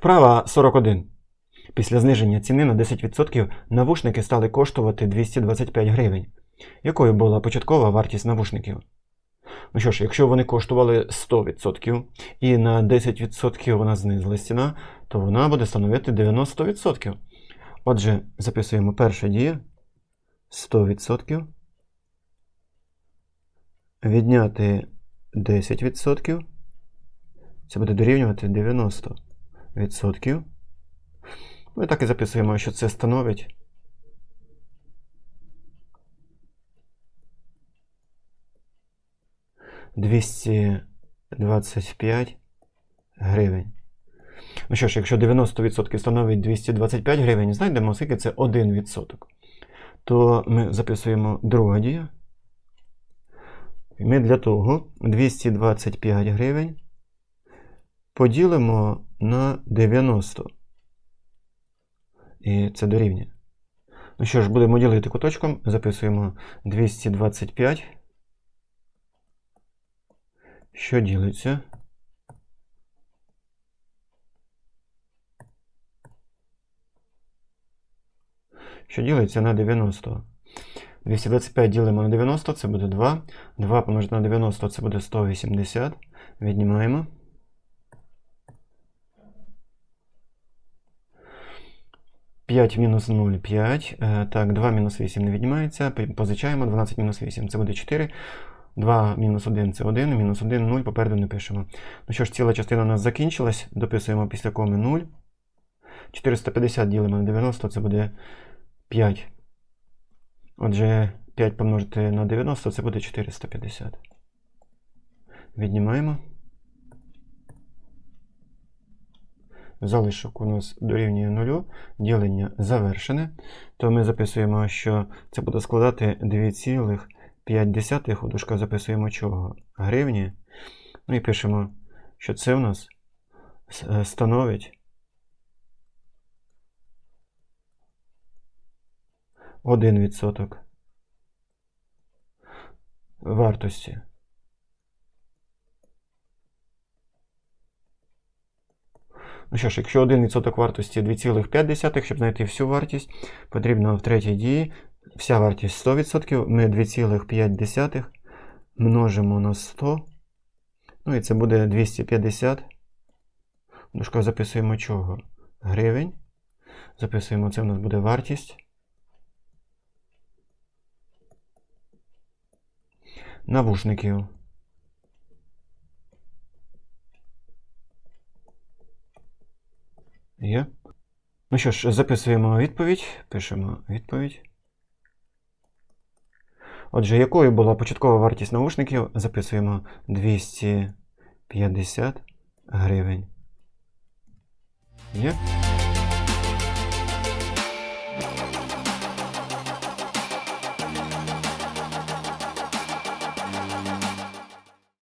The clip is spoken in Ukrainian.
Вправа 41. Після зниження ціни на 10% навушники стали коштувати 225 гривень. Якою була початкова вартість навушників? Ну що ж, якщо вони коштували 100% і на 10% вона знизилась ціна, то вона буде становити 90%. Отже, записуємо перша дія 100%. Відняти 10%. Це буде дорівнювати 90%. Ми так і записуємо, що це становить. Двісті двадцять п'ять гривень. Ну що ж, якщо 90% становить 225 гривень, знайдемо, скільки це 1%. То ми записуємо друга дія. І Ми для того 225 гривень поділимо на 90. І це дорівнює. Ну що ж, будемо ділити куточком. Записуємо 225. Що ділиться? Що ділиться на 90. 225 ділимо на 90, це буде 2. 2 помножити на 90 це буде 180. Віднімаємо. П'ять мінус 0 5. Е, Так, 2 мінус 8 не віднімається. Позичаємо 12 мінус 8. Це буде 4. 2 мінус 1 це 1. Мінус 1 0. Попереду не пишемо. Ну що ж, ціла частина у нас закінчилась. Дописуємо після коми 0. 450 ділимо на 90, це буде 5. Отже, 5 помножити на 90 це буде 450. Віднімаємо. Залишок у нас дорівнює 0. Ділення завершене. То ми записуємо, що це буде складати 2,5 у дужках записуємо чого? Гривні. Ну і пишемо, що це у нас е, становить 1% вартості. Ну що ж, якщо 1% вартості 2,5, щоб знайти всю вартість, потрібно в третій дії вся вартість 100%. Ми 2,5 множимо на 100. Ну і це буде 250. В дужках записуємо чого? Гривень. Записуємо, це у нас буде вартість. Навушників. Є. Ну що ж, записуємо відповідь. Пишемо відповідь. Отже, якою була початкова вартість наушників? Записуємо 250 гривень. Є.